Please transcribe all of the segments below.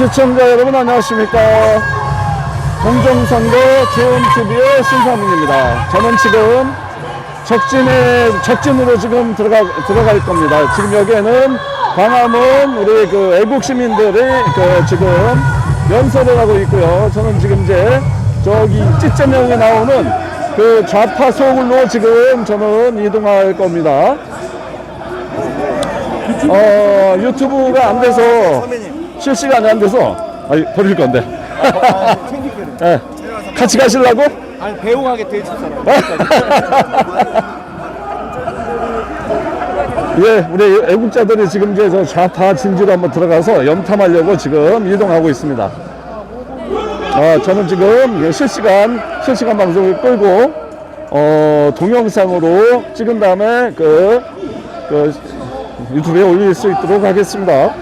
시청자 여러분 안녕하십니까? 공정선거 제음TV의 신사문입니다. 저는 지금 적진에 적진으로 지금 들어가 들어갈 겁니다. 지금 여기에는 광화문 우리 그 애국 시민들이 그 지금 연설을 하고 있고요. 저는 지금 이제 저기 찌쩌명이 나오는 그 좌파 소굴로 지금 저는 이동할 겁니다. 어 유튜브가 안 돼서 실시간이 안 돼서 아니 버릴 건데 예. 같이 가시려고? 아니 배웅하게 돼 있었잖아. 예, 우리 애국자들이 지금 이제 저 좌파 진지로 한번 들어가서 염탐하려고 지금 이동하고 있습니다. 어, 저는 지금 실시간 실시간 방송을 끌고 어, 동영상으로 찍은 다음에 그, 그 유튜브에 올릴 수 있도록 하겠습니다.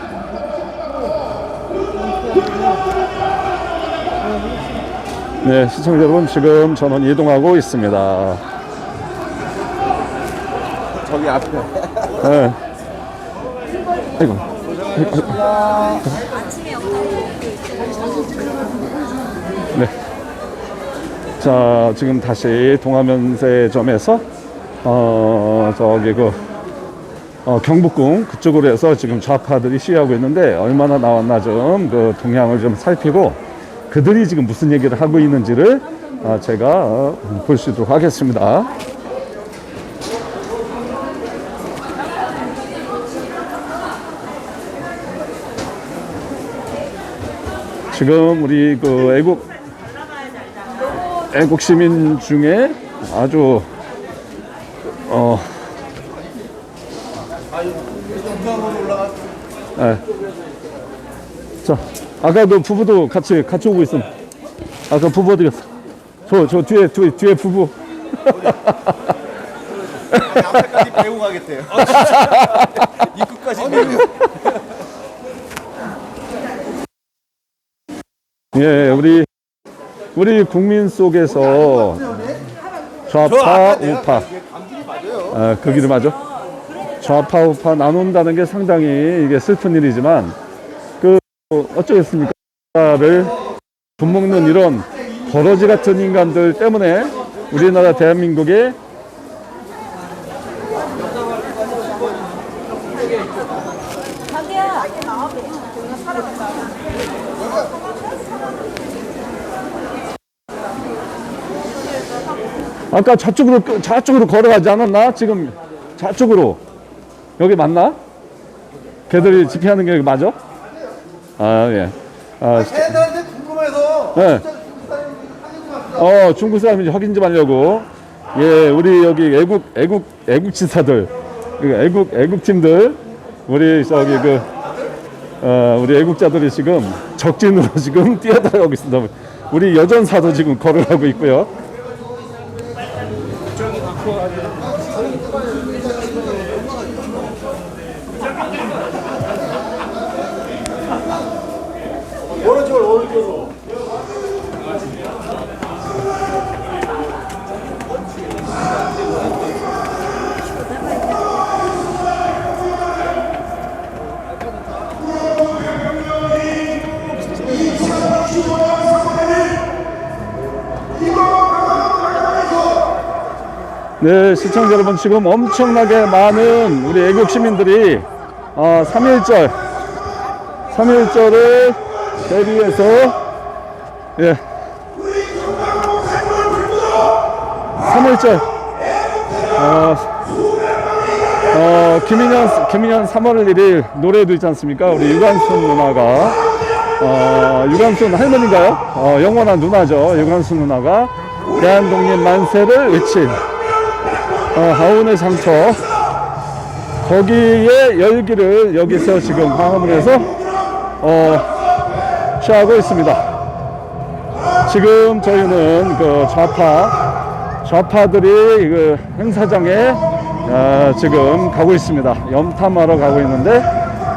네, 시청자 여러분 지금 저는 이동하고 있습니다. 저기 앞에. 네. 아이고. 네. 자, 지금 다시 동화면세점에서 어, 저기 그 어, 경북궁 그쪽으로 해서 지금 좌파들이 시위하고 있는데 얼마나 나왔나 좀 그 동향을 좀 살피고 그들이 지금 무슨 얘기를 하고 있는지를 어, 제가 어, 볼수 있도록 하겠습니다. 지금 우리 그 애국 애국 시민 중에 아주 어 네. 자 아까도 부부도 같이 같이 오고 있음 아까 부부 어디 갔어? 저 저 뒤에 뒤에, 뒤에 부부. 앞에까지 배웅하게 돼요. 입구까지 배웅. 예 우리 우리 국민 속에서 좌파 우파. 아, 그 길이 맞아? 좌파 우파 나눈다는 게 상당히 이게 슬픈 일이지만 그 어쩌겠습니까? 를 돈 먹는 이런 버러지 같은 인간들 때문에 우리나라 대한민국에 자기야. 아까 저쪽으로 끄- 저쪽으로 걸어가지 않았나? 지금 저쪽으로. 여기 맞나? 걔들이 집회하는 게 여기 맞아 아 예 아, 시- 애들한테 궁금해서. 네. 어, 중국 사람인지 확인 좀 하려고. 예, 우리 여기 애국, 애국, 애국 지사들, 그 애국, 애국 팀들, 우리 저기 그, 어, 우리 애국자들이 지금 적진으로 지금 뛰어들어가고 있습니다. 우리 여전사도 지금 걸어가고 있고요. 네, 시청자 여러분, 지금 엄청나게 많은 우리 애국 시민들이 어, 3.1절, 3.1절을 대비해서 예, 3.1절 어, 어, 김인현, 김인현 3월 1일 노래도 있지 않습니까? 우리 유관순 누나가 어, 유관순 할머니인가요? 어, 영원한 누나죠. 유관순 누나가 대한독립 만세를 외친 어, 하운의 상처 거기에 열기를 여기서 지금 광화문에서 어, 취하고 있습니다. 지금 저희는 그 좌파 좌파들이 그 행사장에 어, 지금 가고 있습니다. 염탐하러 가고 있는데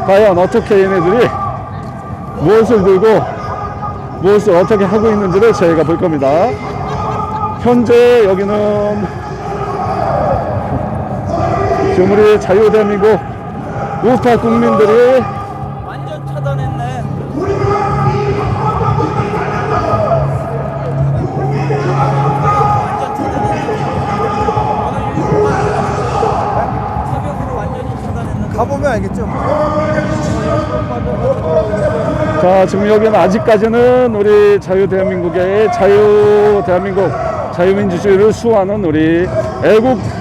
과연 어떻게 얘네들이 무엇을 들고 무엇을 어떻게 하고 있는지를 저희가 볼 겁니다. 현재 여기는 지금 우리 자유대한민국 우파 국민들이 완전 차단했네. 가보면 알겠죠. 자 지금 여기는 아직까지는 우리 자유대한민국의 자유대한민국 자유민주주의를 수호하는 우리 애국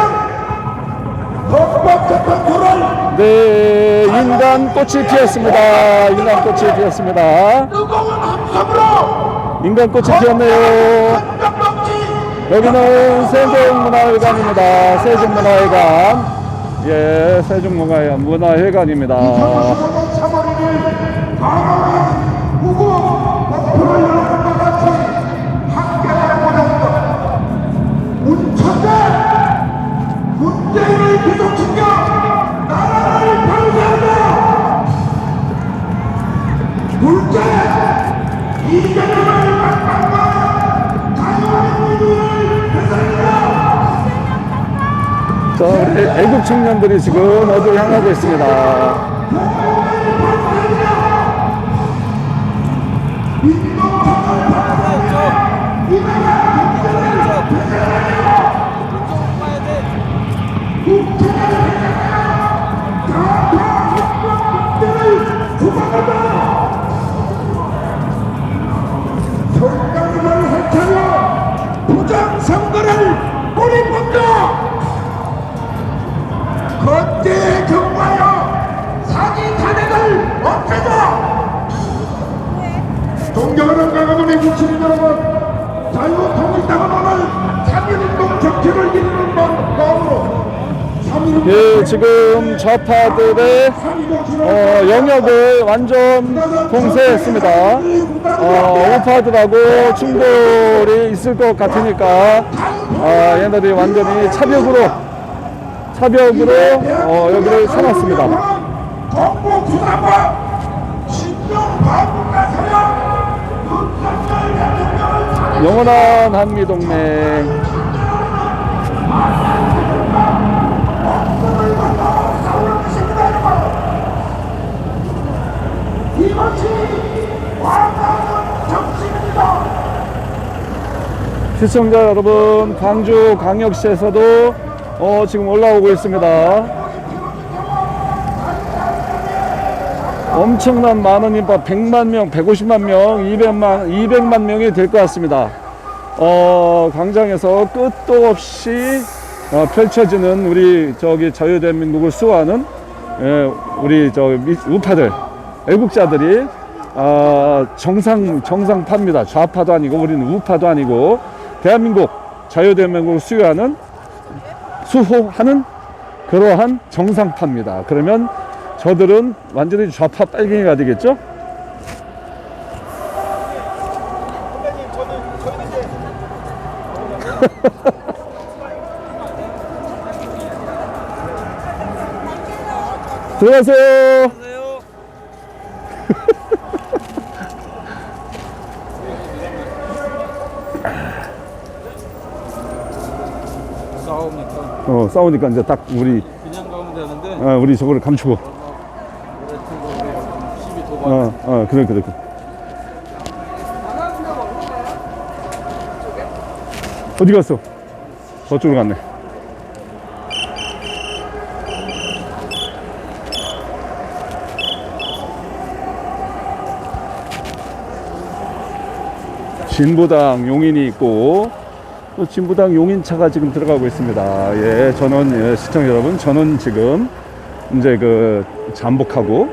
네, 인간 꽃이 피었습니다. 인간 꽃이 피었습니다. 인간 꽃이 피었네요. 여기는 세종문화회관입니다. 세종문화회관. 예, 세종문화회관 문화회관입니다. 자, 우리 애국 청년들이 지금 어디로 향하고 있습니다. 부정선거를 뿌리본다 거대에 경과하여 사기 탄핵을 없애자 존경하는 강화도의 국민 여러분 자유통일당은 오늘 3.1운동 적폐를 이루는 마음으로 3.1운동 예, 지금 좌파들의 어, 영역을 완전 봉쇄했습니다. 어, 우파들하고 충돌이 있을 것 같으니까 아, 얘네들이 완전히 차벽으로 차벽으로 어, 여기를 탄핵 영원한 한미 동맹 이것이 완강한 정신입니다. 시청자 여러분 광주 광역시에서도 어, 지금 올라오고 있습니다. 엄청난 많은 인파 100만 명, 150만 명, 200만 200만 명이 될 것 같습니다. 어, 광장에서 끝도 없이 어, 펼쳐지는 우리 저기 자유대한민국을 수호하는 예, 우리 저 미- 우파들, 애국자들이 아, 정상 정상파입니다. 좌파도 아니고 우리는 우파도 아니고 대한민국 자유대한민국을 수호하는 수호하는 그러한 정상파입니다. 그러면 저들은 완전히 좌파 빨갱이가 되겠죠? 들어가세요. 싸우니까 어, 싸우니까 이제 딱 우리 그냥 가면 되는데 어, 우리 저거를 감추고 어, 어, 그래, 그래, 그래. 어디 갔어? 저쪽으로 갔네. 진보당 용인이 있고 또 진보당 용인차가 지금 들어가고 있습니다. 예, 저는 예, 시청자 여러분, 저는 지금 이제 그 잠복하고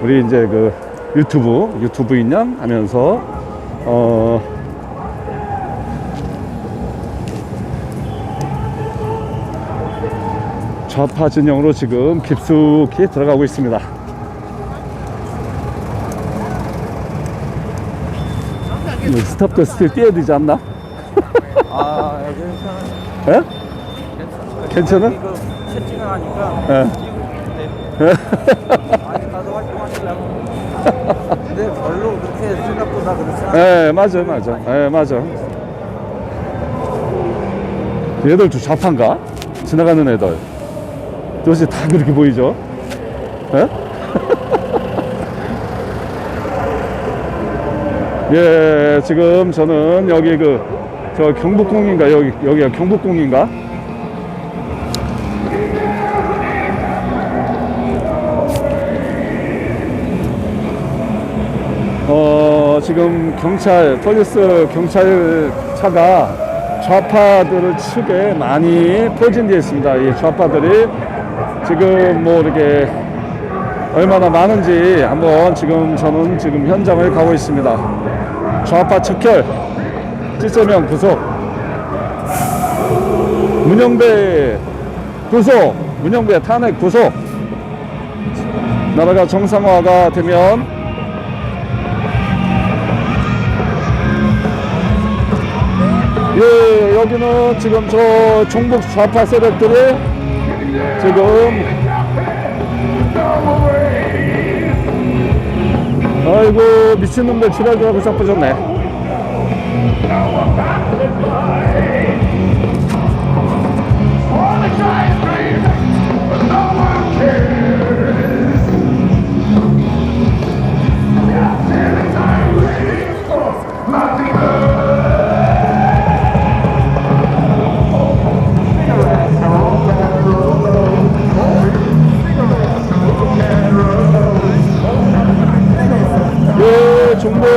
우리 이제 그 유튜브 유튜브 인 양 하면서 어 좌파 진영으로 지금 깊숙이 들어가고 있습니다. 뭐 스탑 더 스틸 뛰어야 되지 않나? 아 괜찮아 예? 괜찮아? 이거 채팅을 하니까 예. 많이 가서 활동하시려고 근데 별로 그렇게 생각보다 그렇지 않아 예, 맞아, 맞아. 예, 맞아. 얘들 두 좌파인가? 지나가는 애들. 도대체 다 그렇게 보이죠? 예? 예, 지금 저는 여기 그, 저 경북공인가? 여기, 여기가 경북공인가? 어, 지금 경찰, 폴리스 경찰 차가 좌파들을 측에 많이 포진되어 있습니다. 이 좌파들이 지금 뭐 이렇게 얼마나 많은지 한번 지금 저는 지금 현장을 가고 있습니다. 좌파 척결, 찌쩌명 구속, 문영배 구속, 문영배 탄핵 구속, 나라가 정상화가 되면 예, 여기는 지금 저 종북 좌파 세력들이 지금 아이고 미친놈들 지랄들하고 자빠졌네 예,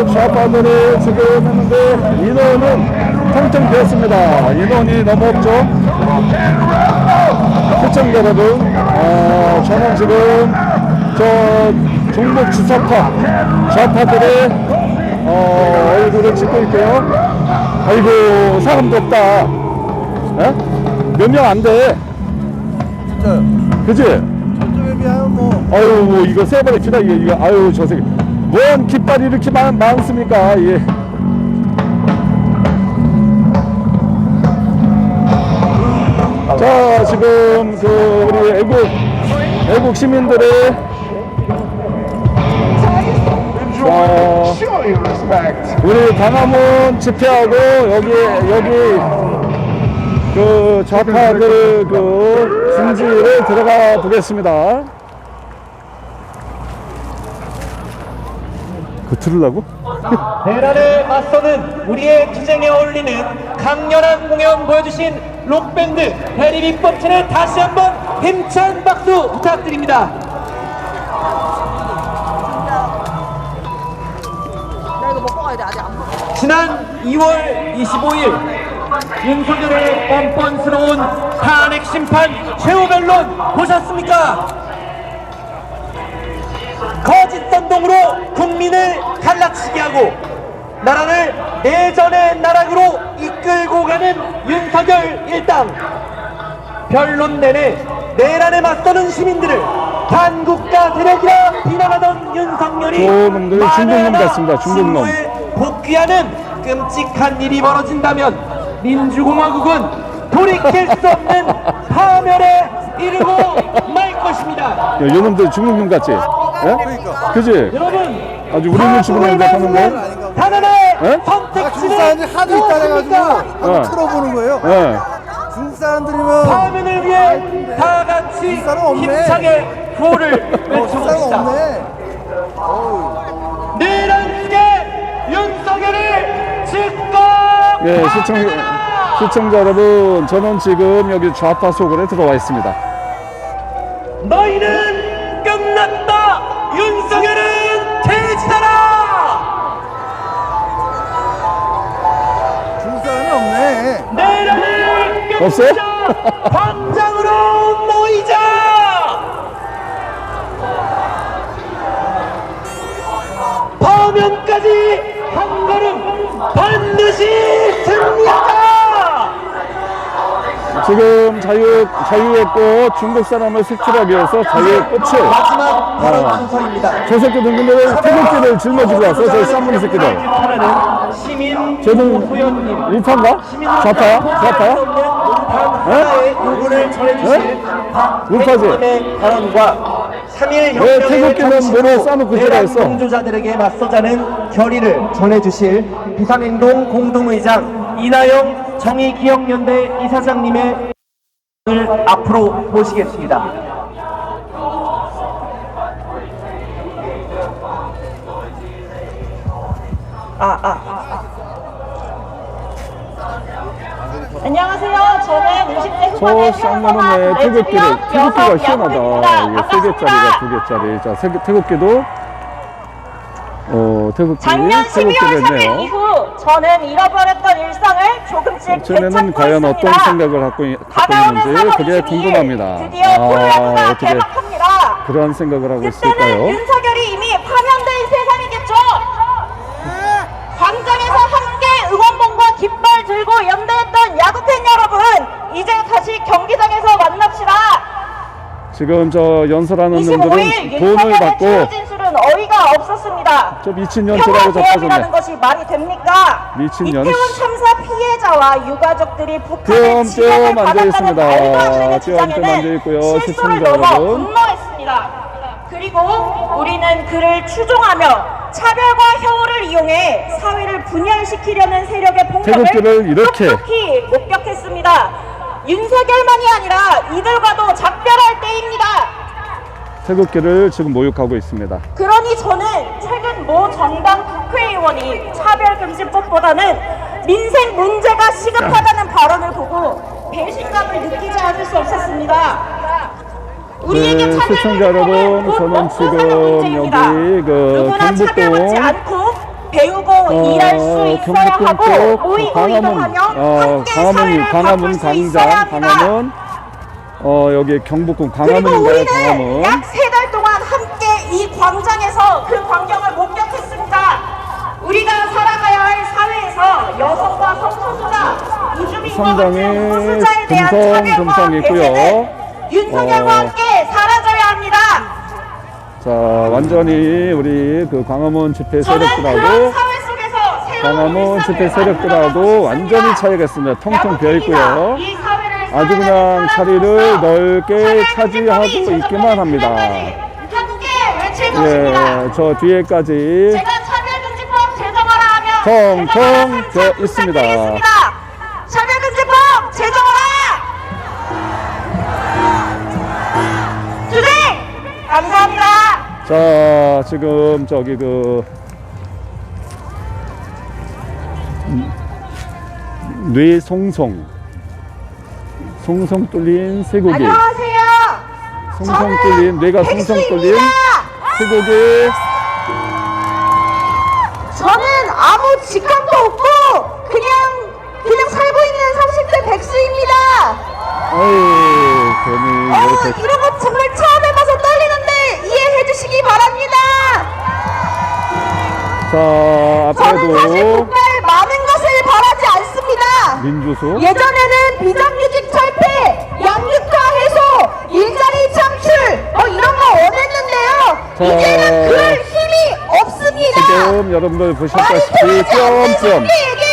좌파들이 지금 했는데 인원은 텅텅 비었습니다. 인원이 너무 없죠. 시청자 여러분, 어, 저는 지금 저 중국 주사파 좌파들의 어, 얼굴을 찍고 있고요. 아이고 사람도 없다. 몇 명 안 돼. 진짜요. 그지? 저쪽에 비하면 뭐 아유 뭐 이거 세 번에 기다 이게 이거 아유 저 새끼 뭔 깃발이 이렇게 많, 많습니까 예. 자 지금 그 우리 애국 애국 시민들의 자 우리 광화문 집회하고 여기 여기 그 좌파들 그 진지를 들어가 보겠습니다. 그 들으려고? 대란에 맞서는 우리의 투쟁에 어울리는 강렬한 공연 보여주신 록밴드 대리비법체는 다시 한번 힘찬 박수 부탁드립니다. 지난 2월 25일 윤석열의 뻔뻔스러운 탄핵 심판 최후 변론 보셨습니까? 거짓 선동으로 국민을 갈라치게 하고 나라를 내전의 나락으로 이끌고 가는 윤석열 일당 변론 내내 내란에 맞서는 시민들을 반국가 대략이라 비난하던 윤석열이 만에 중국놈 같습니다, 중국놈. 복귀하는 끔찍한 일이 벌어진다면 민주공화국은 돌이킬 수 없는 파멸에 이르고 말 것입니다. 야, 요놈들 중국놈 같지? 예? 그지? 여러분, 아주 우리 눈치 보는 듯 하는데? 단 하나의 예? 아, 중국 선택지는 사람들이 하도 있다 해가지고 한번 어. 틀어보는 거예요. 예. 중국 사람들이면 파면을 위해 다 같이 사람 없네. 힘차게 구호를 어, 중국 사람 외쳐봅시다. 없네. 내란 속에 윤석열을 즉각 예, 시청, 시청자 여러분, 저는 지금 여기 좌파 속으로 들어와 있습니다. 너희는 끝났다! 윤석열은 퇴진하라! 중국 사람이 없네. 내란을! 없어요? 광장으로 모이자! 파면까지 한 걸음 반드시 승리하자! 지금 자유, 자유의 꽃, 중국 사람을 색출하기 위해서 자유의 꽃을, 마지막 발언 아. 순서입니다. 저 새끼들 근데 태극기를 짊어지고 왔어, 저 쌍문 새끼들. 하나는 시민 쟤는? 하나의 요구를 전해주신 우파지? 박대통령의 발언과 3일 왜 혁명의 태극기는 뭐로 싸놓고 지랄했어? 공조자들에게 맞서자는 결의를 전해주실 비상행동 공동의장 이나영 정의 기억연대 이사장님의 을 앞으로 모시겠습니다. 안녕하세요. 저는 20대 저 후반의 쌍문의 태극기를, 태극기가 희한하다. 이게 세 개짜리가 두 개짜리. 자, 세 개, 태극기도, 어, 태극기, 작년 12월 태극기를 3일 했네요. 이후 저는 잃어버렸던 일상을 조금씩 되찾고 과연 어떤 있습니다. 생각을 갖고, 이- 갖고 있는지 3월 그게 22일 궁금합니다. 드디어 아, 어떻게 개막합니다. 그러한 생각을 하고 있을까요? 윤석열이 이미 파면된 세상이겠죠. 광장에서 함께 응원봉과 깃발 들고 연대했던 야구팬 여러분, 이제 다시 경기장에서 만납시다. 지금 저 연설하는 25일 놈들은 윤석열의 받고 진술은 어이가 없었습니다. 저 미친년치라고 평화개혁이라는 자빠졌네. 것이 말이 됩니까? 미친년. 이태원 참사 피해자와 유가족들이 북한의 띄엄띄엄 지원을 받았다는 앉아있습니다. 말도 안 되는 띄엄띄엄 주장에는 앉아있고요. 실수를 시청자 넘어 여러분. 분노했습니다. 그리고 우리는 그를 추종하며 차별과 혀를 이용해 사회를 분열시키려는 세력의 폭력을 태극기를 이렇게. 똑똑히 목격했습니다. 윤석열만이 아니라 이들과도 작별할 때입니다. 태극기를 지금 모욕하고 있습니다. 그러니 저는 최근 모 정당 국회의원이 차별금지법보다는 민생 문제가 시급하다는 발언을 보고 배신감을 느끼지 않을 수 없었습니다. 우리에게 네, 시청자 여러분, 곧 저는 지금. 여기 그 경북도 배우고 어, 일할 수 있어야 하고 쪽 모이고 광화문, 이동하며 어, 함께 광화문, 사회를 합니다. 광화문, 어, 여기 그리고 광화문인가요, 우리는 광화문. 약 세 달 동안 함께 이 광장에서 그 광경을 목격했습니다. 우리가 살아가야 할 사회에서 여성과 성소수자, 우주민과 대한 금성, 차별과 금성이 있고요. 배제는 윤석열과 어. 함께 사라져야 합니다. 자, 완전히 우리 그 광화문 집회 저는 그런 세력들하고 사회 속에서 새로운 광화문 일상을 집회 세력들하고 완전히 싶습니다. 차이겠습니다. 텅텅 비어 있고요. 이 아주 그냥 자리를 넓게 차지하고 있기만 합니다. 예, 저 뒤에까지 비어 삼천 있습니다. 부탁드리겠습니다. 차별금지법 제정하라. 주생 감사합니다. 자, 지금 저기 그 음, 뇌송송 송송 뚫린 쇠고기 안녕하세요. 송송 뚫린 뇌가 송송 뚫린. 쇠고기 저는 아무 직함도 없고 그냥 그냥 살고 있는 30대 백수입니다. 어이 괜히 어, 이렇게 이런 거 정말 처음 해봐서 떨리는데 이해해 주시기 바랍니다. 자 저는 사실 앞에도 정말 많은 것을 바라지 않습니다. 민주수 예전에는 비정 이제는 그럴 힘이 없습니다. 지금 여러분들 보셨다시피 띄엄띄엄 우리에게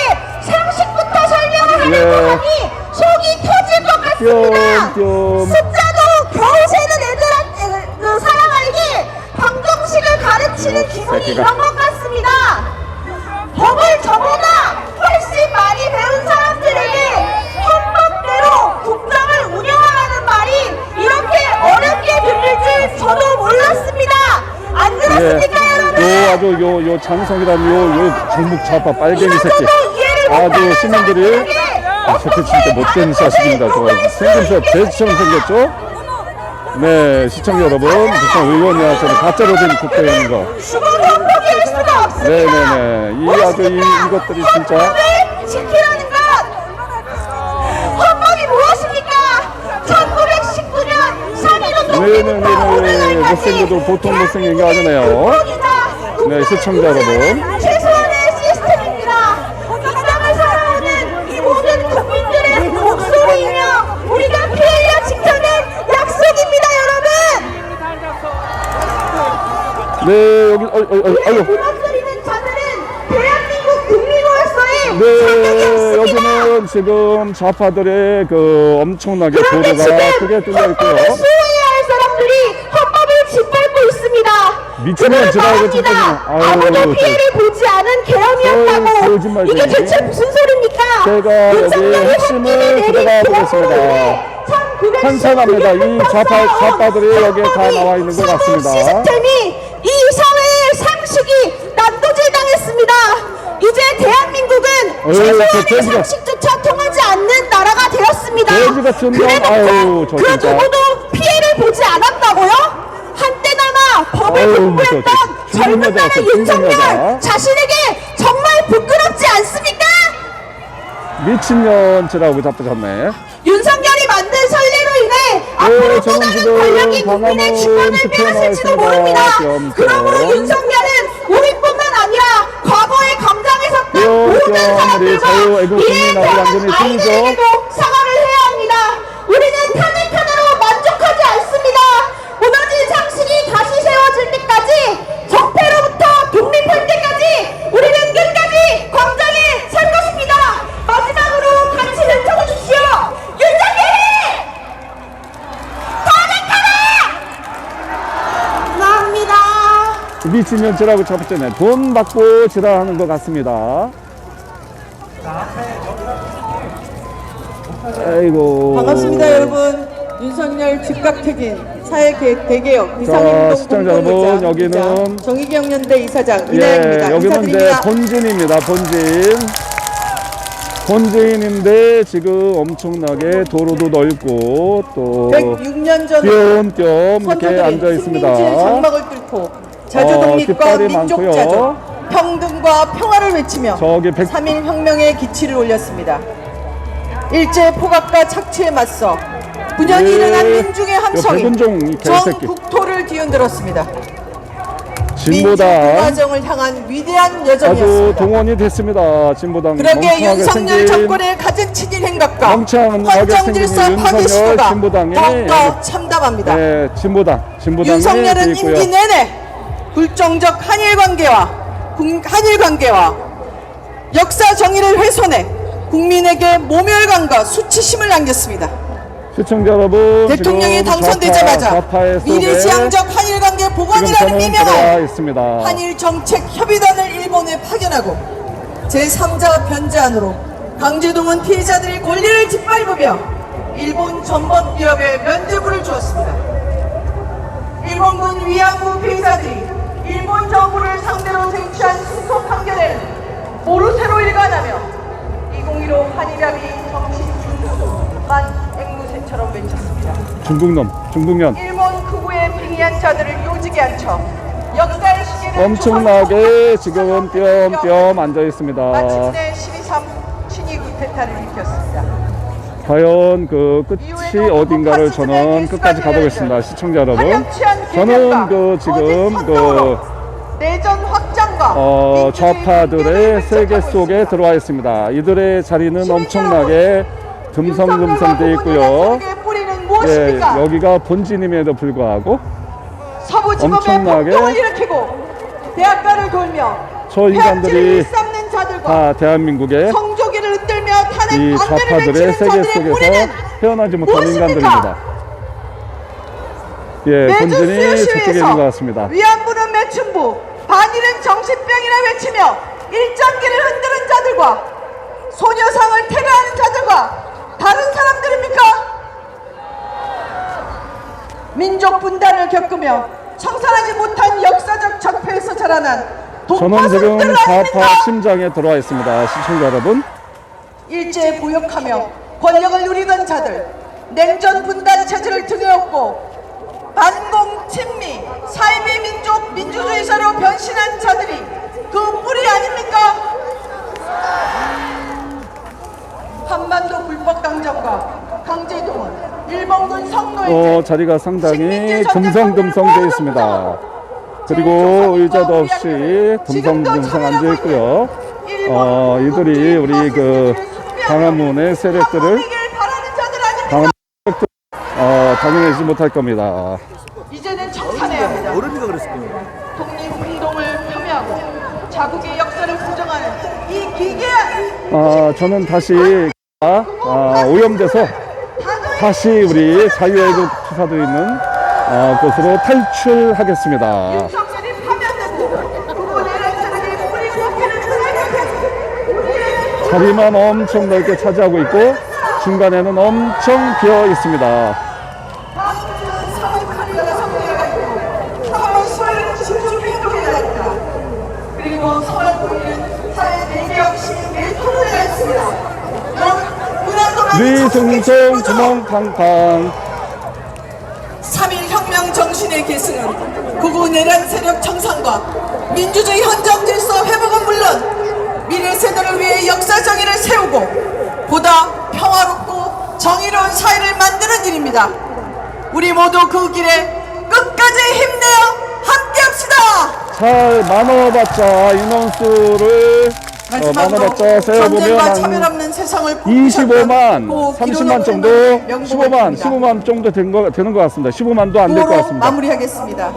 상식부터 설명을 예. 하려고 하니 속이 터질 것 같습니다. 띄엄띄엄. 숫자도 겨우 세는 애들한테 그 사람에게 방정식을 가르치는 기분이 새끼가. 이런 것 같습니다. 법을 훨 아주 요 요 장성이라는 요요 중국 좌파 빨갱이 새끼 아주 시민들이 아, 새끼 진짜 못된 자식입니다. 저 생김새 돼지처럼 생겼죠? 네, 시청자 여러분, 무슨 의원이야, 저는 가짜로 된 국회의원인 거. 네네네. 이 아주 이, 이것들이 진짜. 헌법을 지키라는 것. 헌법이 무엇입니까? 1919년 3.15 네네네. 독립부터 오늘날까지 못생겨도 보통 못생긴 게 아니네요. 네, 시청자 여러분. 최소한의 시스템입니다. 이 땅을 살아오는 이 모든 국민들의 목소리이며 우리가 피해야 지켜낸 약속입니다, 여러분. 네, 여기, 어, 어, 어, 아유. 대한민국 국민으로서의 네, 여기는 지금 좌파들의 그 엄청나게 그런데 도로가 지금 크게 뚫려 있고요. 수 그들을 지나가고 아유, 아무도 저- 피해를 보지 않은 어, 계엄이었다고. 이게 대체 무슨 소리입니까? 제가 여기 핵심을 들어가 보겠습니다. 환상합니다. 이 좌파, 좌파들이 여기에 다 나와 있는 것 같습니다. 시스템이 이 사회의 상식이 난도질당했습니다. 이제 대한민국은 최소한의 상식조차 통하지 않는 나라가 되었습니다. 그래놓고 그. 누구도 피해를 보지 않았다고요? 아유, 중국 젊은 여자 날의 같아, 중국 여자. 자신에게 정말 부끄럽지 않습니까? 미친년치라고 잡으셨네. 윤석열이 만든 선례로 인해 네, 앞으로 또 다른 권력이 국민의 주권을 빼앗을지도. 모릅니다. 겸, 그러므로 겸. 윤석열은 우리뿐만 아니라 과거의 감정에 섰던 겸, 모든 우리 사람들과 자유 애국 미래에 국민 태어난 아버지 팀이죠. 아이들에게도 사과를 해야 합니다. 우리는 탄핵 하나로 만족하지 않습니다. 무너진 상식이 다시 세워질 때까지 적폐로부터 독립할 때까지 우리는 끝까지 광장에 설 것입니다. 마지막으로 같이 외쳐주십시오. 윤석열이 감사합니다. 미친년치라고 잡으셨네. 돈 받고 지랄하는 것 같습니다. 아이고. 반갑습니다 여러분 윤석열 즉각퇴진 사회계획 대개혁 비상행동 시청자 여러분, 공동의장 여기는 정의경연대 이사장 예, 이나영입니다. 여기는 이제 인사드립니다. 본진입니다. 본진. 본진인데 지금 엄청나게 도로도 넓고 또 106년 전 띄엄띄엄 이렇게 앉아 선조들이 있습니다. 장막을 뚫고 자주 어, 독립과 깃발이 민족 많고요. 자주 평등과 평화를 외치며 저기 백- 3일 혁명의 기치를 올렸습니다. 일제 포각과 착취에 맞서 9년이 예, 일어난 민중의 요 함성이 백은종 이 전 개새끼. 국토를 뒤흔들었습니다. 진보당 민주화정을 향한 위대한 아주 여정이었습니다. 동원이 됐습니다. 진보당 그러게 멍청하게 윤석열 생긴 정권의 가진 친일 행각과 멍청하게 헌정 질서 생긴 파괴 윤석열 시도가 진보당이 더욱더 참담합니다. 네, 진보당 진보당이 윤석열은 있고요. 임기 내내 불정적 한일 관계와 국- 한일 관계와 역사 정의를 훼손해 국민에게 모멸감과 수치심을 남겼습니다. 시청자 여러분 대통령이 당선되자마자 미래지향적 한일 관계 보관이라는 미명하에 있습니다. 한일 정책 협의단을 일본에 파견하고 제3자 변제안으로 강제동원 피해자들의 권리를 짓밟으며 일본 전범 기업에 면죄부를 주었습니다. 일본군 위안부 피해자들이 일본 정부를 상대로 쟁취한 승소 판결에는 모르쇠로 일관하며 2015 한일합의 정치 중만 앵무새처럼 외쳤습니다. 중국놈 중국년 일본 극우의 빙의한 자들을 요직에 앉혀 역사의 시계를 엄청나게 지금 띄엄띄엄 앉아 있습니다. 마침내 12.3 친위 구테타를 일으켰습니다. 과연 그 끝이 어딘가를 저는 끝까지 가보겠습니다. 시청자 여러분, 저는 개혁과 그 지금 그 내전 확장과 어, 좌파들의 세계 속에. 들어와 있습니다. 이들의 자리는 엄청나게 듬성듬성 돼 있고요. 윤석열과 뿌리는 예? 여기가 본진임에도 불구하고 서부지법의 엄청나게 일으키고 대학가를 돌며 저 인간들이 다 대한민국의 성조기를 흔들며 탄핵 이 좌파들의 세계 속에서 헤어나지 못한 무엇입니까? 인간들입니다. 예, 수요 저쪽에 있는 것 시위에서 같습니다. 위안부는 매춘부, 반일은 정신병이라 외치며 일장기를 흔드는 자들과 소녀상을 테러하는 자들과 다른 사람들입니까? 민족 분단을 겪으며 청산하지 못한 역사적 적폐에서 자라난 지금 독파들들 좌파? 심장에 들어와 있습니다. 시청자 여러분. 일제에 부역하며 권력을 누리던 자들, 냉전 분단 체제를 등에 업고 반공 친미, 사이비 민족 민주주의자로 변신한 자들이 그 뿌리 아닙니까? 한반도 불법 강점과 강제동원, 일본군 성노예, 어, 자리가 상당히 듬성듬성 되어 있습니다. 그리고 의자도 없이 듬성듬성 앉아 있고요. 어, 이들이 우리 그 강화문의 세력들을 당연하지 못할 겁니다. 이제는 청산해야 합니다. 어른이가 그랬을 거예요. 독립운동을 폄훼하고 자국의 역사를 부정하는 이 기괴한 아, 저는 다시 아, 아, 오염돼서 다시 우리 자유애국 투사도 있는 어, 곳으로 탈출하겠습니다. 윤석열이 뿌리 다리만 엄청 넓게 차지하고 있고 중간에는 엄청 비어 있습니다. 다음 주는 3월 8일에 성대가 있고 3월 10일은 신주비 행동회가 있다. 그리고 3월 9일은 사회 대기업 시민의 토론회가 있습니다. 여러분 문화동안 리승성 구멍탕탕 3일 혁명 정신의 계승은 구구 내란 세력 청산과 민주주의 헌정 질서 회복은 물론 미래 세대를 위해 역사 정의를 세우고 보다 평화롭고 정의로운 사회를 만드는 일입니다. 우리 모두 그 길에 끝까지 힘내어 함께 합시다. 잘 나눠봤자 인원수를 어, 나눠봤자 세어보면 전쟁과 한 차별 없는 세상을 25만, 고 30만 정도, 15만, 15만 정도 된 거, 되는 것 같습니다. 15만도 안 될 것 구호로 같습니다. 마무리하겠습니다.